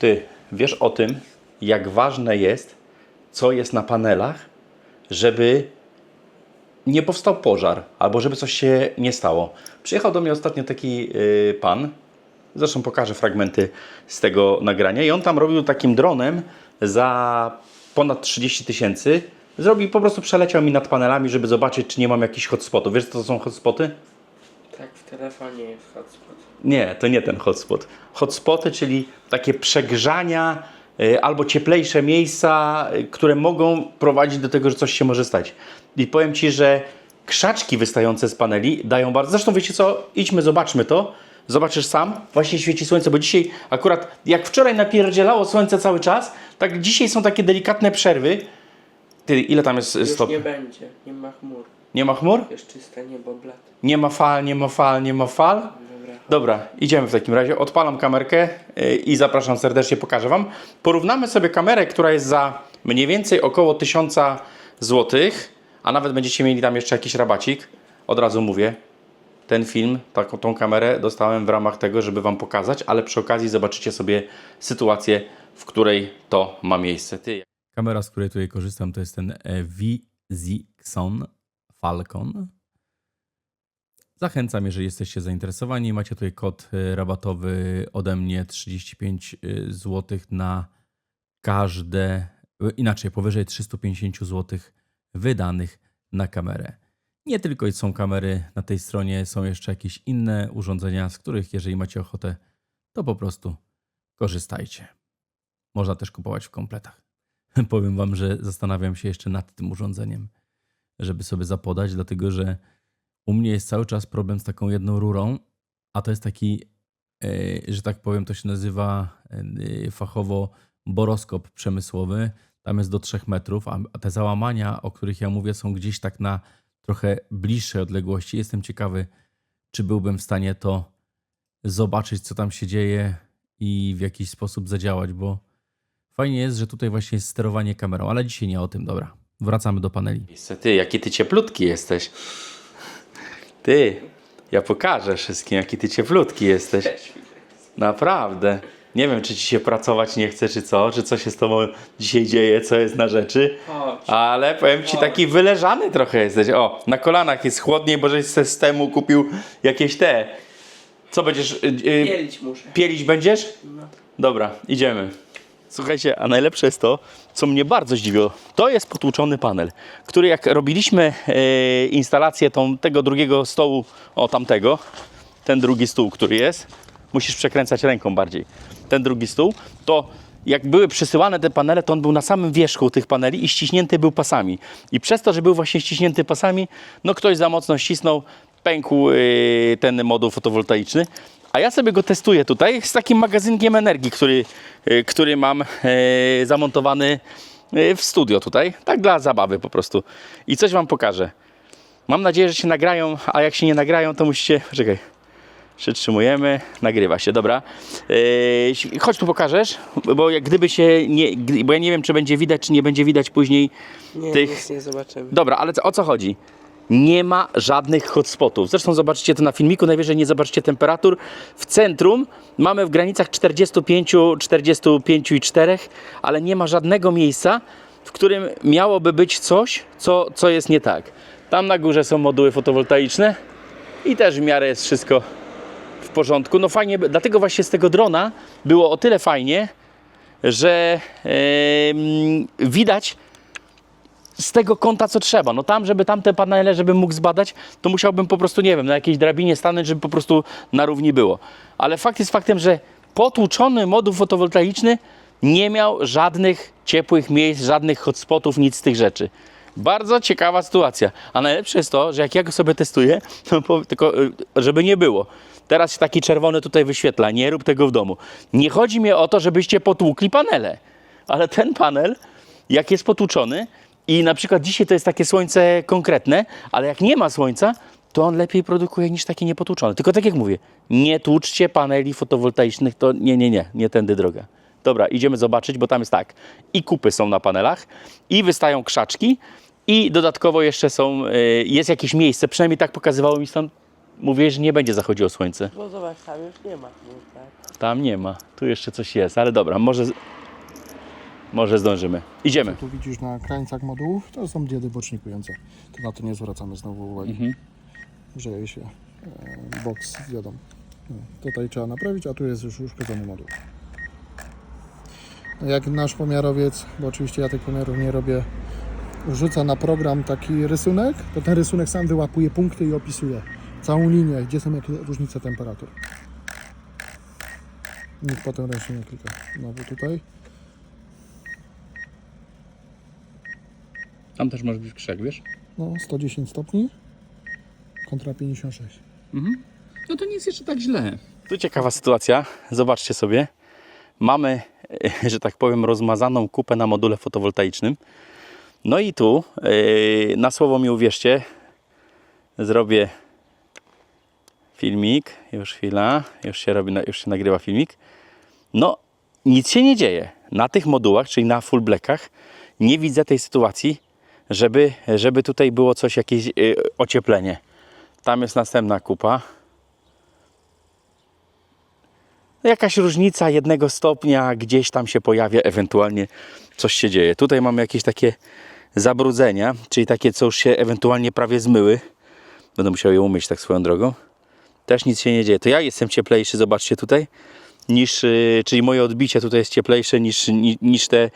Ty wiesz o tym, jak ważne jest, co jest na panelach, żeby nie powstał pożar, albo żeby coś się nie stało. Przyjechał do mnie ostatnio taki y, pan, zresztą pokażę fragmenty z tego nagrania, i on tam robił takim dronem za ponad 30 tysięcy. Zrobił, po prostu przeleciał mi nad panelami, żeby zobaczyć, czy nie mam jakichś hotspotów. Wiesz, co to są hotspoty? Tak, w telefonie jest hotspot. Nie, to nie ten hotspot. Hotspoty, czyli takie przegrzania y, albo cieplejsze miejsca, y, które mogą prowadzić do tego, że coś się może stać. I powiem Ci, że krzaczki wystające z paneli dają bardzo... Zresztą wiecie co? Idźmy, zobaczmy to. Zobaczysz sam, właśnie świeci słońce, bo dzisiaj akurat jak wczoraj napierdzielało słońce cały czas, tak dzisiaj są takie delikatne przerwy. Ty, ile tam jest Już nie będzie, nie ma chmur. Nie ma chmur? Jest czyste niebo blad. Nie ma fal, nie ma fal, nie ma fal. Dobra. Dobra, idziemy w takim razie. Odpalam kamerkę yy, i zapraszam serdecznie, pokażę Wam. Porównamy sobie kamerę, która jest za mniej więcej około 1000 zł, a nawet będziecie mieli tam jeszcze jakiś rabacik. Od razu mówię, ten film, taką tą kamerę dostałem w ramach tego, żeby Wam pokazać, ale przy okazji zobaczycie sobie sytuację, w której to ma miejsce. Ty. Kamera, z której tutaj korzystam, to jest ten e, Vizixon Falcon. Zachęcam, jeżeli jesteście zainteresowani. Macie tutaj kod e, rabatowy ode mnie 35 zł na każde, e, inaczej powyżej 350 zł wydanych na kamerę. Nie tylko są kamery na tej stronie, są jeszcze jakieś inne urządzenia, z których jeżeli macie ochotę, to po prostu korzystajcie. Można też kupować w kompletach. Powiem wam, że zastanawiam się jeszcze nad tym urządzeniem, żeby sobie zapodać, dlatego że u mnie jest cały czas problem z taką jedną rurą, a to jest taki, e, że tak powiem, to się nazywa e, fachowo boroskop przemysłowy. Tam jest do 3 metrów, a te załamania, o których ja mówię, są gdzieś tak na trochę bliższej odległości. Jestem ciekawy, czy byłbym w stanie to zobaczyć, co tam się dzieje i w jakiś sposób zadziałać, bo Fajnie jest, że tutaj właśnie jest sterowanie kamerą, ale dzisiaj nie o tym, dobra. Wracamy do paneli. Ty, jaki ty cieplutki jesteś. Ty, ja pokażę wszystkim, jaki ty cieplutki jesteś. Naprawdę. Nie wiem, czy ci się pracować nie chce, czy co, czy co się z tobą dzisiaj dzieje, co jest na rzeczy. Ale powiem ci, taki wyleżany trochę jesteś. O, na kolanach jest chłodniej, bo żeś z systemu kupił jakieś te. Co będziesz. Yy, yy, Pielić muszę. pielić będziesz? No. Dobra, idziemy. Słuchajcie, a najlepsze jest to, co mnie bardzo zdziwiło. To jest potłuczony panel, który jak robiliśmy e, instalację tą, tego drugiego stołu, o tamtego, ten drugi stół, który jest, musisz przekręcać ręką bardziej, ten drugi stół, to jak były przysyłane te panele, to on był na samym wierzchu tych paneli i ściśnięty był pasami. I przez to, że był właśnie ściśnięty pasami, no ktoś za mocno ścisnął, pękł e, ten moduł fotowoltaiczny. A ja sobie go testuję tutaj z takim magazynkiem energii, który, y, który mam e, zamontowany e, w studio tutaj. Tak dla zabawy po prostu. I coś Wam pokażę. Mam nadzieję, że się nagrają, a jak się nie nagrają, to musicie... Czekaj. Przytrzymujemy, nagrywa się, dobra. E, chodź tu pokażesz, bo jak gdyby się nie... Bo ja nie wiem, czy będzie widać, czy nie będzie widać później Nie, tych... nic nie zobaczymy. Dobra, ale co, o co chodzi? Nie ma żadnych hotspotów. Zresztą zobaczycie to na filmiku, najwyżej nie zobaczycie temperatur. W centrum mamy w granicach 45, 45 i 4, ale nie ma żadnego miejsca, w którym miałoby być coś, co, co jest nie tak. Tam na górze są moduły fotowoltaiczne i też w miarę jest wszystko w porządku. No fajnie, dlatego właśnie z tego drona było o tyle fajnie, że em, widać z tego kąta, co trzeba. No tam, żeby tamte panele, żebym mógł zbadać, to musiałbym po prostu, nie wiem, na jakiejś drabinie stanąć, żeby po prostu na równi było. Ale fakt jest faktem, że potłuczony moduł fotowoltaiczny nie miał żadnych ciepłych miejsc, żadnych hotspotów, nic z tych rzeczy. Bardzo ciekawa sytuacja. A najlepsze jest to, że jak ja go sobie testuję, to tylko y, żeby nie było. Teraz się taki czerwony tutaj wyświetla. Nie rób tego w domu. Nie chodzi mi o to, żebyście potłukli panele. Ale ten panel, jak jest potłuczony i na przykład dzisiaj to jest takie słońce konkretne, ale jak nie ma słońca, to on lepiej produkuje niż taki niepotłuczony. Tylko tak jak mówię, nie tłuczcie paneli fotowoltaicznych, to nie, nie, nie, nie tędy droga. Dobra, idziemy zobaczyć, bo tam jest tak. I kupy są na panelach, i wystają krzaczki, i dodatkowo jeszcze są, y, jest jakieś miejsce, przynajmniej tak pokazywało mi tam mówiłeś, że nie będzie zachodziło słońce. Bo zobacz, tam już nie ma tak? Tam nie ma. Tu jeszcze coś jest, ale dobra, może, z- może zdążymy. Idziemy. Tu widzisz na krańcach modułów, to są diody bocznikujące. To na to nie zwracamy znowu uwagi. Mhm. Grzeje się e, box z diodą. No, tutaj trzeba naprawić, a tu jest już uszkodzony moduł. No Jak nasz pomiarowiec, bo oczywiście ja tych pomiarów nie robię, rzuca na program taki rysunek, to ten rysunek sam wyłapuje punkty i opisuje całą linię, gdzie są jakie różnice temperatur. Nikt potem ręcznie nie klika. Znowu tutaj. Tam też może być krzak, wiesz? No, 110 stopni kontra 56. No to nie jest jeszcze tak źle. Tu ciekawa sytuacja. Zobaczcie sobie. Mamy, e, że tak powiem, rozmazaną kupę na module fotowoltaicznym. No i tu, e, na słowo mi uwierzcie, zrobię filmik. Już chwila, już się robi, już się nagrywa filmik. No, nic się nie dzieje. Na tych modułach, czyli na full blackach, nie widzę tej sytuacji, żeby, żeby tutaj było coś, jakieś e, ocieplenie. Tam jest następna kupa. Jakaś różnica jednego stopnia gdzieś tam się pojawia, ewentualnie coś się dzieje. Tutaj mamy jakieś takie zabrudzenia, czyli takie, co już się ewentualnie prawie zmyły. Będę musiał je umyć tak swoją drogą. Też nic się nie dzieje. To ja jestem cieplejszy, zobaczcie tutaj, niż, yy, czyli moje odbicie tutaj jest cieplejsze niż, ni, niż te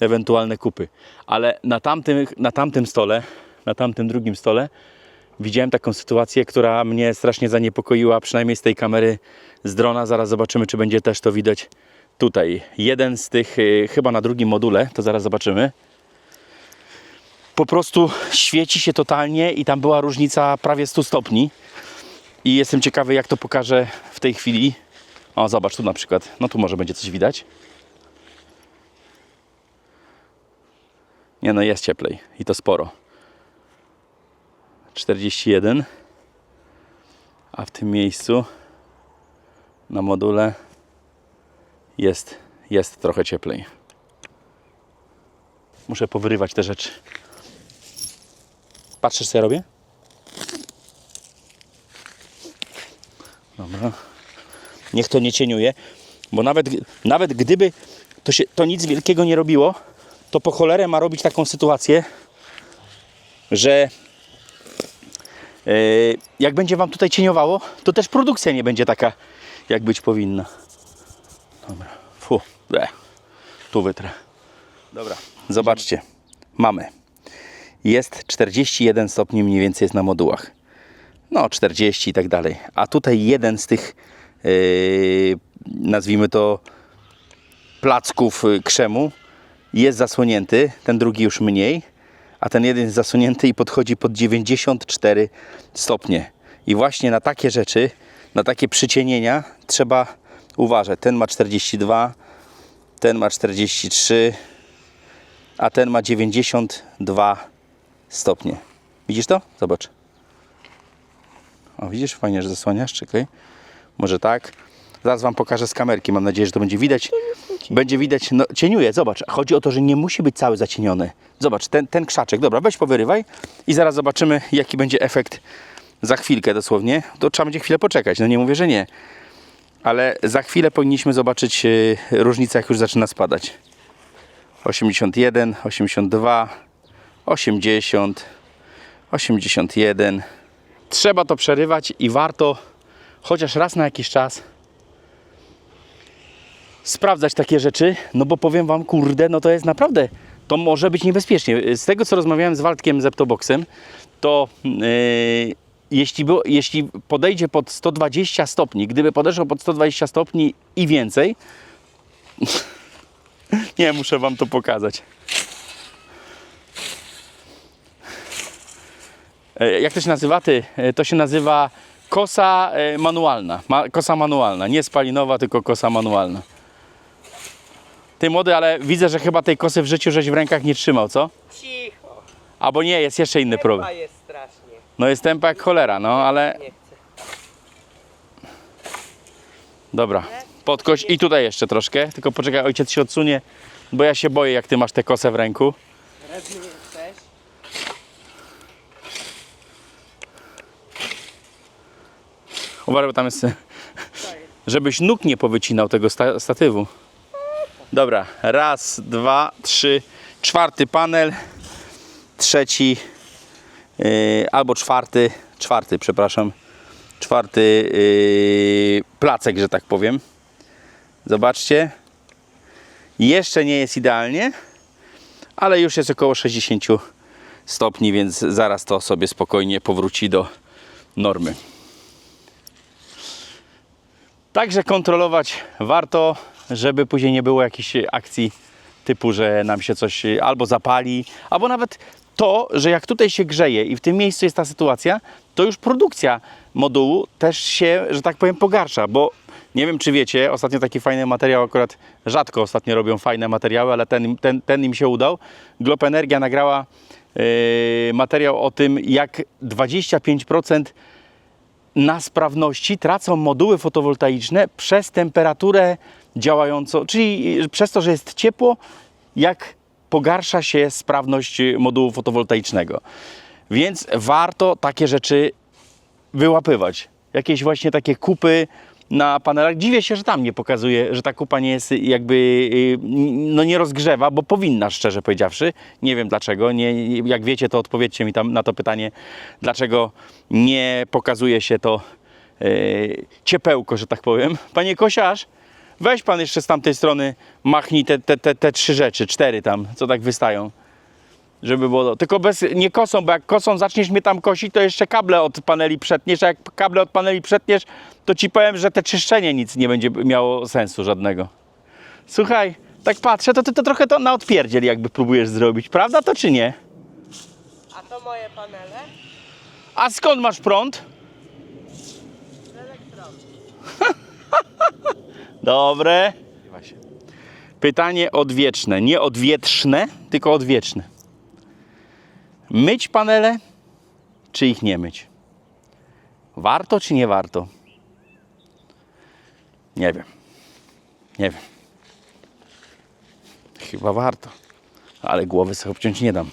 ewentualne kupy. Ale na tamtym, na tamtym stole, na tamtym drugim stole, widziałem taką sytuację, która mnie strasznie zaniepokoiła, przynajmniej z tej kamery z drona. Zaraz zobaczymy, czy będzie też to widać tutaj. Jeden z tych, y, chyba na drugim module, to zaraz zobaczymy. Po prostu świeci się totalnie i tam była różnica prawie 100 stopni. I jestem ciekawy, jak to pokaże w tej chwili. O, zobacz tu na przykład. No tu może będzie coś widać. Nie no, jest cieplej i to sporo. 41 a w tym miejscu na module jest, jest trochę cieplej. Muszę powyrywać te rzeczy. Patrzysz co ja robię? Dobra. Niech to nie cieniuje, bo nawet, nawet gdyby to, się, to nic wielkiego nie robiło, to po cholerę ma robić taką sytuację, że E, jak będzie Wam tutaj cieniowało, to też produkcja nie będzie taka, jak być powinna. Dobra, fu, ble. tu wytrę. Dobra, zobaczcie, mamy. Jest 41 stopni mniej więcej jest na modułach. No, 40 i tak dalej. A tutaj jeden z tych, e, nazwijmy to, placków y, krzemu jest zasłonięty, ten drugi już mniej a ten jeden jest zasunięty i podchodzi pod 94 stopnie. I właśnie na takie rzeczy, na takie przycienienia trzeba uważać. Ten ma 42, ten ma 43, a ten ma 92 stopnie. Widzisz to? Zobacz. O, widzisz? Fajnie, że zasłaniasz. Czekaj. Może tak. Zaraz Wam pokażę z kamerki. Mam nadzieję, że to będzie widać. Będzie widać, no cieniuje, zobacz. Chodzi o to, że nie musi być cały zacieniony. Zobacz, ten, ten krzaczek. Dobra, weź powyrywaj i zaraz zobaczymy, jaki będzie efekt za chwilkę dosłownie. To trzeba będzie chwilę poczekać. No nie mówię, że nie. Ale za chwilę powinniśmy zobaczyć yy, różnicę, jak już zaczyna spadać. 81, 82, 80, 81. Trzeba to przerywać i warto chociaż raz na jakiś czas sprawdzać takie rzeczy, no bo powiem Wam, kurde, no to jest naprawdę, to może być niebezpiecznie. Z tego, co rozmawiałem z Waldkiem Zeptoboxem, to yy, jeśli, było, jeśli podejdzie pod 120 stopni, gdyby podeszło pod 120 stopni i więcej, nie, muszę Wam to pokazać. E, Jak to się nazywa? Ty? E, To się nazywa kosa e, manualna. Ma, kosa manualna. Nie spalinowa, tylko kosa manualna. Ty młody, ale widzę, że chyba tej kosy w życiu żeś w rękach nie trzymał, co? Cicho, Albo nie, jest jeszcze inny problem. chyba jest strasznie. No jest tempa jak cholera, no ale Nie chcę. dobra. Podkoś i tutaj jeszcze troszkę, tylko poczekaj, ojciec się odsunie, bo ja się boję, jak ty masz tę kosę w ręku. Radny jesteś? Uważaj, bo tam jest... Żebyś nóg nie powycinał tego sta statywu. Dobra, raz, dwa, trzy, czwarty panel, trzeci, yy, albo czwarty, czwarty, przepraszam, czwarty yy, placek, że tak powiem. Zobaczcie. Jeszcze nie jest idealnie, ale już jest około 60 stopni, więc zaraz to sobie spokojnie powróci do normy. Także kontrolować warto, żeby później nie było jakichś akcji typu, że nam się coś albo zapali, albo nawet to, że jak tutaj się grzeje i w tym miejscu jest ta sytuacja, to już produkcja modułu też się, że tak powiem, pogarsza, bo nie wiem, czy wiecie, ostatnio taki fajny materiał, akurat rzadko ostatnio robią fajne materiały, ale ten, ten, ten im się udał. Glob Energia nagrała yy, materiał o tym, jak 25% na sprawności tracą moduły fotowoltaiczne przez temperaturę działającą, czyli przez to, że jest ciepło, jak pogarsza się sprawność modułu fotowoltaicznego. Więc warto takie rzeczy wyłapywać. Jakieś właśnie takie kupy na panelach. Dziwię się, że tam nie pokazuje, że ta kupa nie jest jakby, y, no nie rozgrzewa, bo powinna, szczerze powiedziawszy. Nie wiem dlaczego. Nie, jak wiecie, to odpowiedzcie mi tam na to pytanie, dlaczego nie pokazuje się to y, ciepełko, że tak powiem. Panie Kosiarz, weź pan jeszcze z tamtej strony, machnij te, te, te, te trzy rzeczy, cztery tam, co tak wystają żeby było. Tylko bez, nie kosą, bo jak kosą zaczniesz mnie tam kosić, to jeszcze kable od paneli przetniesz, a jak kable od paneli przetniesz, to ci powiem, że te czyszczenie nic nie będzie miało sensu żadnego. Słuchaj, tak patrzę, to ty to trochę to na odpierdziel jakby próbujesz zrobić, prawda to czy nie? A to moje panele? A skąd masz prąd? Elektron. Dobre. Pytanie odwieczne, nie odwietrzne, tylko odwieczne. Myć panele, czy ich nie myć? Warto, czy nie warto? Nie wiem. Nie wiem. Chyba warto. Ale głowy sobie obciąć nie dam.